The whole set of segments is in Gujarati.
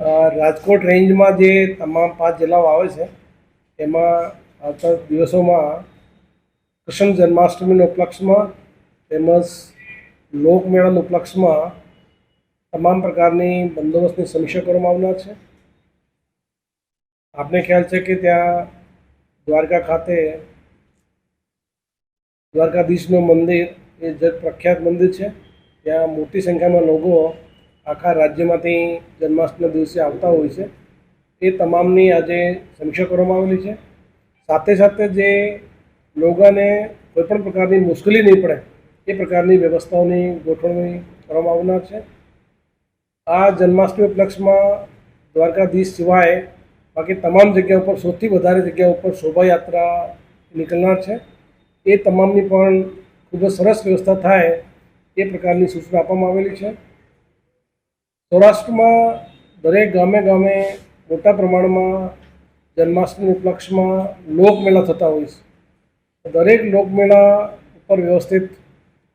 રાજકોટ રેન્જમાં જે તમામ પાંચ જિલ્લાઓ આવે છે, એમાં આવતા દિવસોમાં કૃષ્ણ જન્માષ્ટમીના ઉપલક્ષમાં તેમજ લોકમેળાના ઉપલક્ષમાં તમામ પ્રકારની બંદોબસ્તની સમીક્ષા કરવામાં આવનાર છે. આપને ખ્યાલ છે કે ત્યાં દ્વારકા ખાતે દ્વારકાધીશનું મંદિર એ જગ પ્રખ્યાત મંદિર છે. ત્યાં મોટી સંખ્યામાં લોકો આખા રાજ્યમાંથી જન્માષ્ટમીના દિવસે આવતા હોય છે. એ તમામની આજે સમીક્ષા કરવામાં આવેલી છે. સાથે સાથે જે લોકોને કોઈપણ પ્રકારની મુશ્કેલી નહીં પડે, એ પ્રકારની વ્યવસ્થાઓની ગોઠવણી કરવામાં આવનાર છે. આ જન્માષ્ટમી ઉપલક્ષમાં દ્વારકાધીશ સિવાય બાકી તમામ જગ્યા ઉપર સૌથી વધારે જગ્યા ઉપર શોભાયાત્રા નીકળનાર છે. એ તમામની પણ ખૂબ જ સરસ વ્યવસ્થા થાય એ પ્રકારની સૂચના આપવામાં આવેલી છે. સૌરાષ્ટ્રમાં દરેક ગામે ગામે મોટા પ્રમાણમાં જન્માષ્ટમી ઉપલક્ષમાં લોકમેળા થતા હોય છે. દરેક લોકમેળા ઉપર વ્યવસ્થિત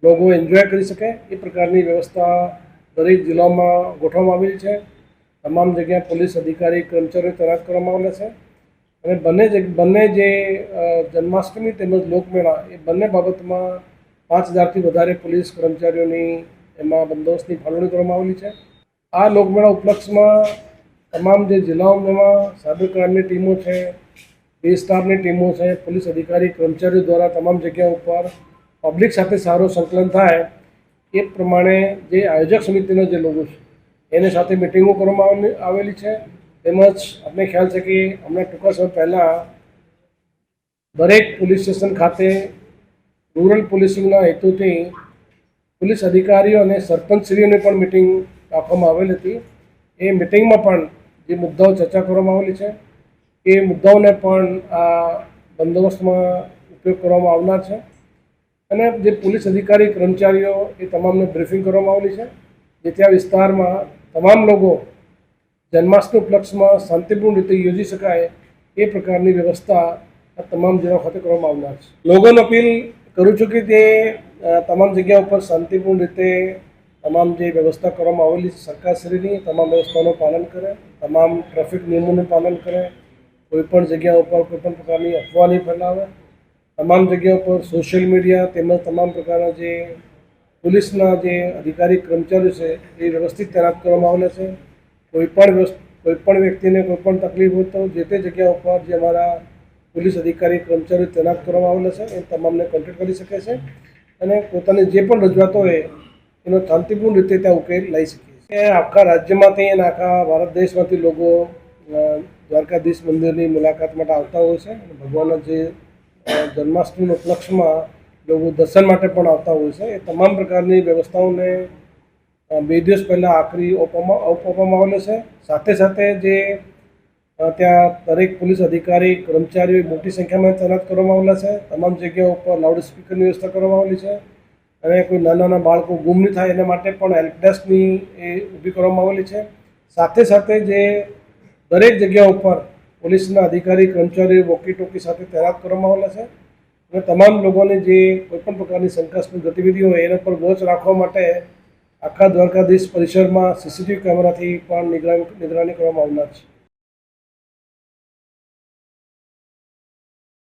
લોકો એન્જોય કરી શકે. એ પ્રકારની વ્યવસ્થા દરેક જિલ્લામાં ગોઠવવામાં આવેલી છે. તમામ જગ્યાએ પોલીસ અધિકારી, કર્મચારીઓ તૈનાત કરવામાં આવેલા છે. અને બંને બંને જે જન્માષ્ટમી તેમજ લોકમેળા એ બંને બાબતમાં પાંચ હજારથી વધારે પોલીસ કર્મચારીઓની એમાં બંદોબસ્તની ફાળવણી કરવામાં આવેલી છે. આ લોકમેળા ઉપલક્ષમાં તમામ જે જિલ્લાઓમાં સાયબર ટીમો છે બે સ્ટાફની ટીમો છે, પોલીસ અધિકારી, કર્મચારીઓ દ્વારા તમામ જગ્યા ઉપર પબ્લિક સાથે સારું સંકલન થાય એ પ્રમાણે જે આયોજક સમિતિના જે લોકો છે, એની સાથે મિટિંગો કરવામાં આવેલી છે. તેમજ આપણે ખ્યાલ છે કે હમણાં ટૂંકા સમય પહેલાં દરેક પોલીસ સ્ટેશન ખાતે રૂરલ પોલીસિંગના હેતુથી પોલીસ અધિકારીઓ અને સરપંચશ્રીઓની પણ મિટિંગ રાખવામાં આવેલી હતી. એ મિટિંગમાં પણ જે મુદ્દાઓ ચર્ચા કરવામાં આવેલી છે, એ મુદ્દાઓને પણ આ બંદોબસ્તમાં ઉપયોગ કરવામાં આવનાર છે. અને જે પોલીસ અધિકારી, કર્મચારીઓ, એ તમામને બ્રીફિંગ કરવામાં આવેલી છે, જેથી આ વિસ્તારમાં તમામ લોકો જન્માષ્ટમી ઉપલક્ષમાં શાંતિપૂર્ણ રીતે યોજી શકાય એ પ્રકારની વ્યવસ્થા આ તમામ જિલ્લા ખાતે કરવામાં આવનાર છે. લોકોને અપીલ કરું છું કે તે તમામ જગ્યા ઉપર શાંતિપૂર્ણ રીતે તમામ જે વ્યવસ્થા કરવામાં આવેલી છે સરકારશ્રીની, તમામ વ્યવસ્થાઓનું પાલન કરે, તમામ ટ્રાફિક નિયમોનું પાલન કરે, કોઈપણ જગ્યા ઉપર કોઈપણ પ્રકારની અફવા નહીં ફેલાવે. તમામ જગ્યા ઉપર સોશિયલ મીડિયા તેમજ તમામ પ્રકારના જે પોલીસના જે અધિકારી કર્મચારીઓ છે, એ વ્યવસ્થિત તૈનાત કરવામાં આવેલા છે. કોઈ પણ વ્યવસ- કોઈ વ્યક્તિને કોઈ પણ તકલીફ હોય તો જે તે જગ્યા ઉપર જે અમારા પોલીસ અધિકારી કર્મચારીઓ તૈનાત કરવામાં આવેલા છે, એ તમામને કોન્ટેક્ટ કરી શકે છે. અને પોતાની જે પણ રજૂઆતો હોય એનો શાંતિપૂર્ણ રીતે ત્યાં ઉકેલ લઈ શકીએ છીએ. આખા રાજ્યમાંથી અને આખા ભારત દેશમાંથી લોકો દ્વારકાધીશ મંદિરની મુલાકાત માટે આવતા હોય છે. અને ભગવાનના જે જન્માષ્ટમીના ઉપલક્ષમાં લોકો દર્શન માટે પણ આવતા હોય છે. એ તમામ પ્રકારની વ્યવસ્થાઓને બે દિવસ પહેલાં આખરી આપવામાં આપવામાં આવેલો છે. સાથે સાથે જે ત્યાં દરેક પોલીસ અધિકારી, કર્મચારીઓ મોટી સંખ્યામાં તૈનાત કરવામાં આવેલા છે. તમામ જગ્યાઓ ઉપર લાઉડ સ્પીકરની વ્યવસ્થા કરવામાં આવેલી છે. અને કોઈ નાના નાના બાળકો ગુમ નહીં થાય એના માટે પણ હેલ્પડેસ્કની એ ઊભી કરવામાં આવેલી છે. સાથે સાથે જે દરેક જગ્યા ઉપર પોલીસના અધિકારી, કર્મચારીઓ વોકી ટોકી સાથે તૈનાત કરવામાં આવેલા છે. અને તમામ લોકોને જે કોઈપણ પ્રકારની શંકાસ્પદ ગતિવિધિ હોય એના પર વોચ રાખવા માટે આખા દ્વારકાધીશ પરિસરમાં સીસીટીવી કેમેરાથી પણ નિગરાની નિગરાની કરવામાં આવનાર છે.